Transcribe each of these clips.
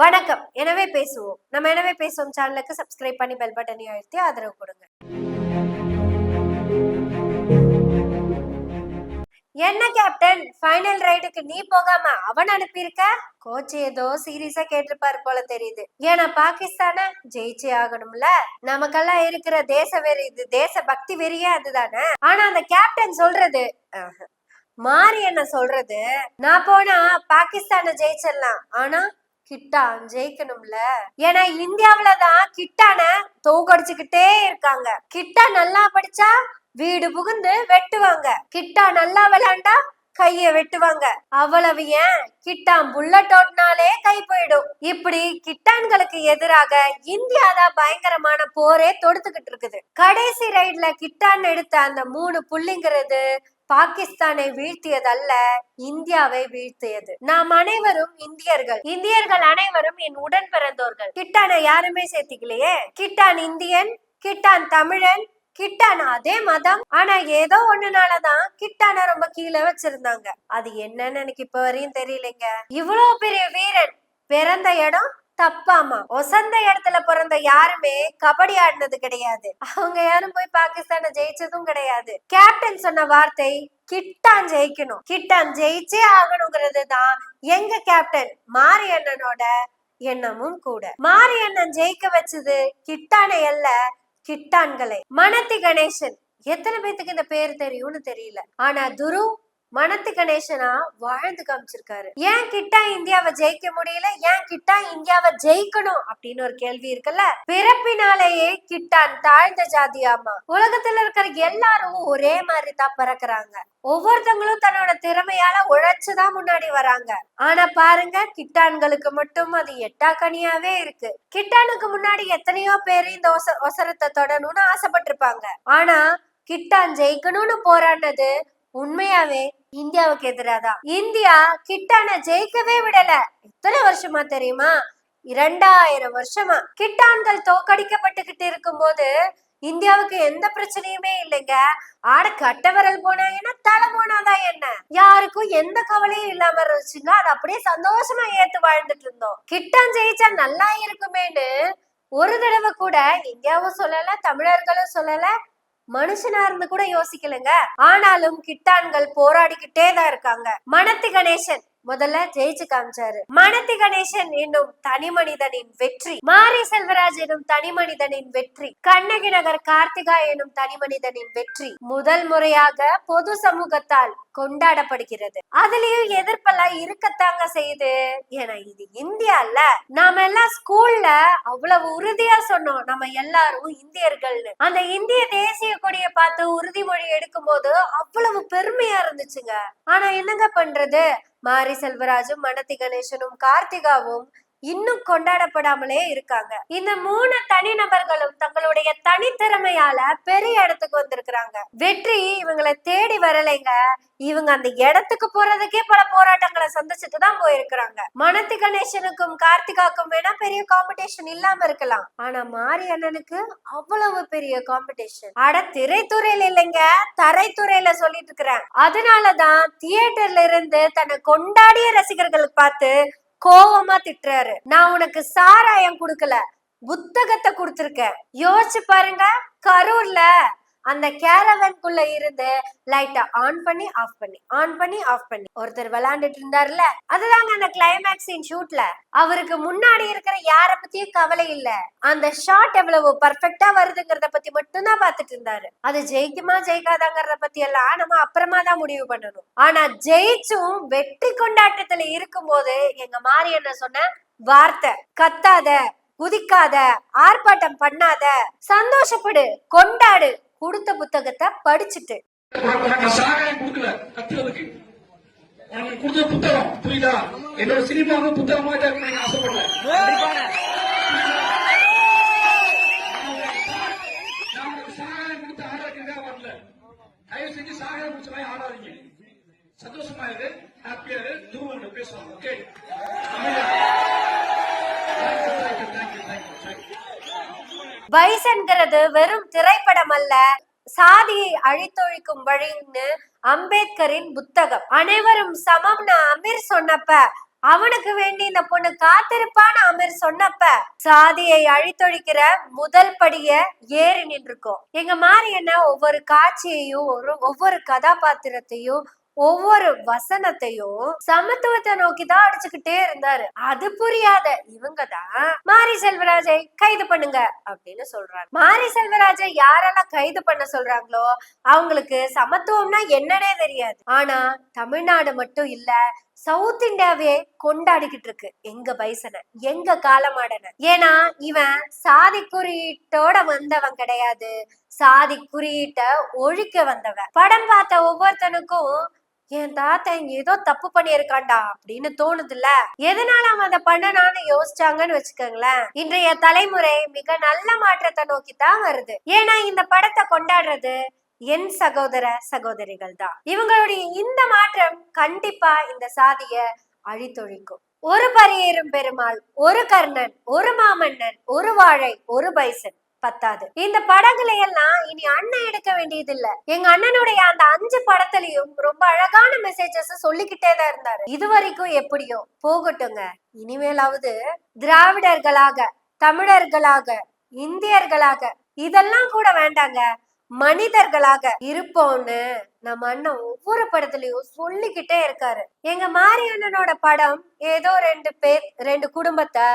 வணக்கம். எனவே பேசுவோம். நம்ம எனவே பேசுவோம் சேனலுக்கு சப்ஸ்கிரைப் பண்ணி பெல் பட்டனை அழுத்தி ஆதரவு கொடுங்க. என்ன கேப்டன் ஃபைனல் ரைடுக்கு நீ போகாம அவன் அனுப்பியிருக்க? கோச் ஏதோ சீரியஸா கேட்டிருப்பாரு போல தெரியுது. ஏன்னா பாகிஸ்தான ஜெயிச்சே ஆகணும்ல? நமக்கெல்லாம் இருக்கிற தேச வெறி இது தேச பக்தி வெறியே அதுதானே? ஆனா அந்த கேப்டன் சொல்றது மாறி என்ன சொல்றது? நான் போனா பாகிஸ்தான ஜெயிச்சிடலாம். ஆனா கிட்டான் ஜெயிக்கணும்ல? ஏன்னா இந்தியாவுலதான் கிட்டான தோக்கடிச்சுக்கிட்டே இருக்காங்க. கிட்டா நல்லா படிச்சா வீடு புகுந்து வெட்டுவாங்க. கிட்டா நல்லா விளையாண்டா கைய வெட்டுவாங்க. அவ்வளவு ஏன்? கிட்டான் புல்லட் ஓட்டினாலே கை போயிடும். இப்படி கிட்டான்களுக்கு எதிராக இந்தியா தான் பயங்கரமான போரே தொடுத்துக்கிட்டு இருக்குது. கடைசி ரைட்ல கிட்டான் எடுத்த அந்த மூணு புள்ளிங்கிறது பாகிஸ்தானை வீழ்த்தியதல்ல இந்தியாவை வீழ்த்தியது. நாம் அனைவரும் இந்தியர்கள். இந்தியர்கள் அனைவரும் என் உடன் பிறந்தோர்கள். கிட்டான யாருமே சேர்த்திக்கலையே? கிட்டான் இந்தியன் கிட்டான் தமிழன் கிட்டான அதே மதம். ஆனா ஏதோ ஒண்ணுனாலதான் கிட்டான ரொம்ப கீழே வச்சிருந்தாங்க. அது என்னன்னு எனக்கு இப்ப வரையும் தெரியலங்க. இவ்வளவு பெரிய வீரன் பிறந்த இடம் தப்பாமா? ஒசந்த இடத்துல பிறந்த யாருமே கபடி ஆடினது கிடையாது. அவங்க யாரும் போய் பாகிஸ்தானை ஜெயிச்சதும் கிடையாது. கேப்டன் சொன்ன வார்த்தை கிட்டான் ஜெயிக்கணும். கிட்டான் ஜெயிச்சே ஆகணுங்கிறது தான் எங்க கேப்டன் மாரி அண்ணனோட எண்ணமும் கூட. மாரி அண்ணன் ஜெயிக்க வச்சது கிட்டானை அல்ல கிட்டான்களை. மனத்தி கணேசன். எத்தனை பேத்துக்கு இந்த பேர் தெரியும்னு தெரியல. ஆனா துரு மனத்து கணேசனா வாழ்ந்து காமிச்சிருக்காரு. ஏன் கிட்டா இந்தியாவை ஜெயிக்க முடியல? ஏன் கிட்டா இந்தியாவை ஜெயிக்கணும்? அப்படின்னு ஒரு கேள்வி இருக்குல்ல? பிறப்பினாலேயே கிட்டான் தாழ்ந்த ஜாதியாமா? உலகத்துல இருக்கிற எல்லாரும் ஒரே மாதிரி தான் பிறக்கிறாங்க. ஒவ்வொருத்தவங்களும் தன்னோட திறமையால உழைச்சுதான் முன்னாடி வராங்க. ஆனா பாருங்க கிட்டான்களுக்கு மட்டும் அது எட்டா கனியாவே இருக்கு. கிட்டானுக்கு முன்னாடி எத்தனையோ பேர் இந்த ஒச ஒசரத்தை தொடணும்னு ஆசைப்பட்டிருப்பாங்க. ஆனா கிட்டான் ஜெயிக்கணும்னு போராடினது உண்மையாவே இந்தியாவுக்கு எதிராதான் இந்தியா கிட்டான ஜெயிக்கவே விடல. எத்தனை வருஷமா தெரியுமா? இரண்டாயிரம் வருஷமா. கிட்டான்கள் தோக்கடிக்கப்பட்டுகிட்டு இருக்கும்போது இந்தியாவுக்கு எந்த பிரச்சனையுமே இல்லைங்க. ஆட கட்ட விரல் என்ன? தலை போனாதான் என்ன? யாருக்கும் எந்த கவலையும் இல்லாம இருந்துச்சுங்க அது அப்படியே சந்தோஷமா ஏத்து வாழ்ந்துட்டு இருந்தோம். கிட்டான் ஜெயிச்சா நல்லா இருக்குமேன்னு ஒரு தடவை கூட இந்தியாவும் சொல்லல தமிழர்களும் சொல்லல மனுஷனா இருந்து கூட யோசிக்கலங்க. ஆனாலும் கிட்டான்கள் போராடிக்கிட்டே தான் இருக்காங்க. மனத்து கணேசன் முதல்ல ஜெயிச்சு காமிச்சாரு. மனதி கணேசன் என்னும் தனி மனிதனின் வெற்றி. மாரி செல்வராஜ் எனும் தனி மனிதனின் வெற்றி. கண்ணகி நகர் கார்த்திகா எனும் தனி மனிதனின் வெற்றி. முதல் முறையாக பொது சமூகத்தால் கொண்டாடப்படுகிறது. அதுலயும் எதிர்ப்பெல்லாம் இருக்கத்தாங்க செய்யுது. ஏன்னா இது இந்தியா நாம எல்லாம் ஸ்கூல்ல அவ்வளவு உறுதியா சொன்னோம். நம்ம எல்லாரும் இந்தியர்கள்னு. அந்த இந்திய தேசிய கொடியை பார்த்து உறுதிமொழி எடுக்கும் போது அவ்வளவு பெருமையா இருந்துச்சுங்க. ஆனா என்னங்க பண்றது? மாரி செல்வராஜும் மனதி கணேசனும் கார்த்திகாவும் இன்னும் கொண்டாடப்படாமலே இருக்காங்க. இந்த மூணு தனிநபர்களும் தங்களுடைய தனித்திறமையால பெரிய இடத்துக்கு வந்திருக்கிறாங்க. வெற்றி இவங்களை தேடி வரலைங்க. இவங்க அந்த இடத்துக்கு போறதுக்கே பல போராட்டங்களை சந்திச்சுட்டு தான் போயிருக்கிறாங்க. மனத்தி கணேசனுக்கும் கார்த்திகாக்கும் வேணா பெரிய காம்படிஷன் இல்லாம இருக்கலாம். ஆனா மாரி அண்ணனுக்கு அவ்வளவு பெரிய காம்படிஷன் அட திரைத்துறையில இல்லைங்க. தரைத்துறையில சொல்லிட்டு இருக்கிறேன். அதனாலதான் தியேட்டர்ல இருந்து தன்னை கொண்டாடிய ரசிகர்கள் பார்த்து கோவமா திட்டுறாரு. நான் உனக்கு சாராயம் கொடுக்கல. புத்தகத்தை கொடுத்துருக்கேன். யோசிச்சு பாருங்க கரூர்ல அந்த கேரவன்குள்ள இருந்து லைட்டை ஆன் பண்ணி ஆஃப் பண்ணி ஆன் பண்ணி ஆஃப் பண்ணி. ஒருத்தர் விளையாண்டுட்டு இருந்தாருல அதுதாங்க அந்த கிளைமேக்ஸின் ஷூட்ல அவருக்கு முன்னாடி இருக்கிற யார பத்தியும் கவலை இல்ல. அந்த ஷாட் எவ்வளவு பர்ஃபெக்டா வருதுங்கிறத பத்தி மட்டும்தான் பாத்துட்டு இருந்தாரு. அது ஜெயிக்குமா ஜெயிக்காதாங்கிறத பத்தி எல்லாம் நம்ம அப்புறமா தான் முடிவு பண்ணணும். ஆனா ஜெயிச்சும் வெற்றி கொண்டாட்டத்துல இருக்கும்போது எங்க மாறி என்ன சொன்ன வார்த்தை கத்தாத குதிக்காத ஆர்ப்பாட்டம் பண்ணாத சந்தோஷப்படு கொண்டாடு கொடுத்த புத்தகத்தை படிச்சுட்டு. தயவு செஞ்சு மாதிரி ஆடாதீங்க சந்தோஷமா இரு ஹாப்பியா இரு. தூரம் பேசுவாங்க ஓகே வயசுங்கிறது வெறும் திரைப்படம் அல்ல சாதியை அழித்தொழிக்கும் வழின்னு அம்பேத்கரின் புத்தகம். அனைவரும் சமம்னு அமீர் சொன்னப்ப அவனுக்கு வேண்டி இந்த பொண்ணு காத்திருப்பான்னு அமீர் சொன்னப்ப சாதியை அழித்தொழிக்கிற முதல் படிய ஏறி நின்றுக்கும் எங்க மாதிரி என்ன ஒவ்வொரு காட்சியையும் ஒரு ஒவ்வொரு கதாபாத்திரத்தையும் ஒவ்வொரு வசனத்தையும் சமத்துவத்தை நோக்கி தான் அடிச்சுக்கிட்டே இருந்தாரு. அது புரியாத இவங்க தான் மாரி செல்வராஜை கைது பண்ணுங்க அப்படின்னு சொல்றாங்க. மாரி செல்வராஜை யாரெல்லாம் கைது பண்ண சொல்றாங்களோ அவங்களுக்கு சமத்துவம்னா என்னன்னே தெரியாது. ஆனா தமிழ்நாடு மட்டும் இல்ல சவுத் இந்தியாவே கொண்டாடிக்கிட்டு இருக்கு எங்க பைசனை எங்க காலமாடனை. ஏன்னா இவன் சாதி குறியீட்டோட வந்தவன் கிடையாது. சாதி குறியீட்டை ஒழிக்க வந்தவன். படம் பார்த்த ஒவ்வொருத்தனுக்கும் என் தாத்தா இங்க ஏதோ தப்பு பண்ணியிருக்கான்டா அப்படின்னு தோணுதுல்ல. எதனால அவன் அதை பண்ணனான்னு யோசிச்சாங்கன்னு வச்சுக்கோங்களேன். இன்றைய தலைமுறை மிக நல்ல மாற்றத்தை நோக்கி தான் வருது. ஏன்னா இந்த படத்தை கொண்டாடுறது என் சகோதர சகோதரிகள் தான் இவங்களுடைய இந்த மாற்றம் கண்டிப்பா இந்த சாதிய அழித்தொழிக்கும். ஒரு பரியேறும் பெருமாள் ஒரு கர்ணன் ஒரு மாமன்னன் ஒரு வாழை ஒரு பைசன். பத்தாது. இந்த படங்களை எல்லாம் இனி அண்ணன் எடுக்க வேண்டியது இல்ல எங்க அண்ணனுடைய அந்த அஞ்சு படத்துலயும் ரொம்ப அழகான மெசேஜஸ் சொல்லிக்கிட்டே தான் இருந்தாரு. இது வரைக்கும் எப்படியோ போகட்டுங்க. இனிமேலாவது திராவிடர்களாக தமிழர்களாக இந்தியர்களாக இதெல்லாம் கூட வேண்டாங்க. மனிதர்களாக இருப்போம்னு நம்ம அண்ணன் ஒவ்வொரு படத்துலயும் சொல்லிக்கிட்டே இருக்காரு. எங்க மாரி அண்ணனோட படம் ஏதோ ரெண்டு பேர் ரெண்டு குடும்பத்தை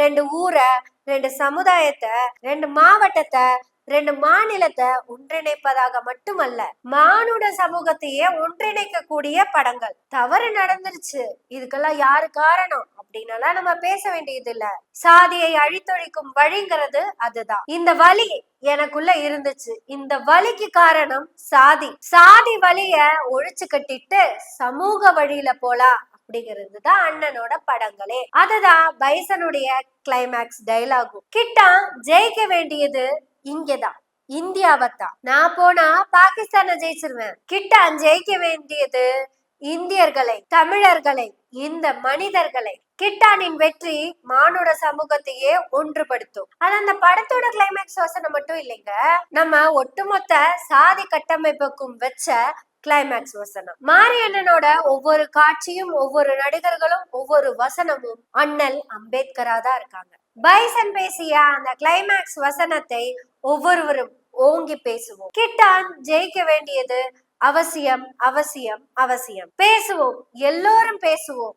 ரெண்டு ஊரை ரெண்டு சமுதாயத்தை ரெண்டு மாவட்டத்தை ரெண்டு மாநிலத்தை ஒன்றிணைப்பதாக மட்டுமல்ல மானுட சமூகத்தையே ஒன்றிணைக்க கூடிய படங்கள். தவறு நடந்துருச்சு. இதுக்கெல்லாம் யாரு காரணம்? அப்படின்னலாம் நம்ம பேச வேண்டியது இல்ல சாதியை அழித்தொழிக்கும் வழிங்கிறது அதுதான். இந்த வழி எனக்குள்ள இருந்துச்சு. இந்த வழிக்கு காரணம் சாதி. சாதி வழிய ஒழிச்சு கட்டிட்டு சமூக வழியில போலாம். அப்படிங்கிறது தான் அண்ணனோட படங்களே. அதுதான் பைசனுடைய கிளைமேக்ஸ் டைலாகும் கிட்டா ஜெயிக்க வேண்டியது இங்கதான். இந்தியாவைத்தான். நான் போனா பாகிஸ்தானை ஜெயிச்சிருவேன். கிட்டா ஜெயிக்க வேண்டியது இந்தியர்களை தமிழர்களை இந்த மனிதர்களை கிட்டானின் வெற்றி மானுட சமூகத்தையே ஒன்றுபடுத்தும். அது அந்த படத்தோட கிளைமேக்ஸ் வசனம் மட்டும் இல்லைங்க. நம்ம ஒட்டுமொத்த சாதி கட்டமைப்புக்கும் வச்ச கிளைமேக்ஸ் வசனம். மாரியண்ணனோட ஒவ்வொரு காட்சியும் ஒவ்வொரு நடிகர்களும் ஒவ்வொரு வசனமும் அண்ணல் அம்பேத்கரா தான் இருக்காங்க. பைசன் பேசிய அந்த கிளைமேக்ஸ் வசனத்தை ஒவ்வொருவரும் ஓங்கி பேசுவோம். கிட்டான் ஜெயிக்க வேண்டியது அவசியம் அவசியம் அவசியம். பேசுவோம் எல்லோரும் பேசுவோம்.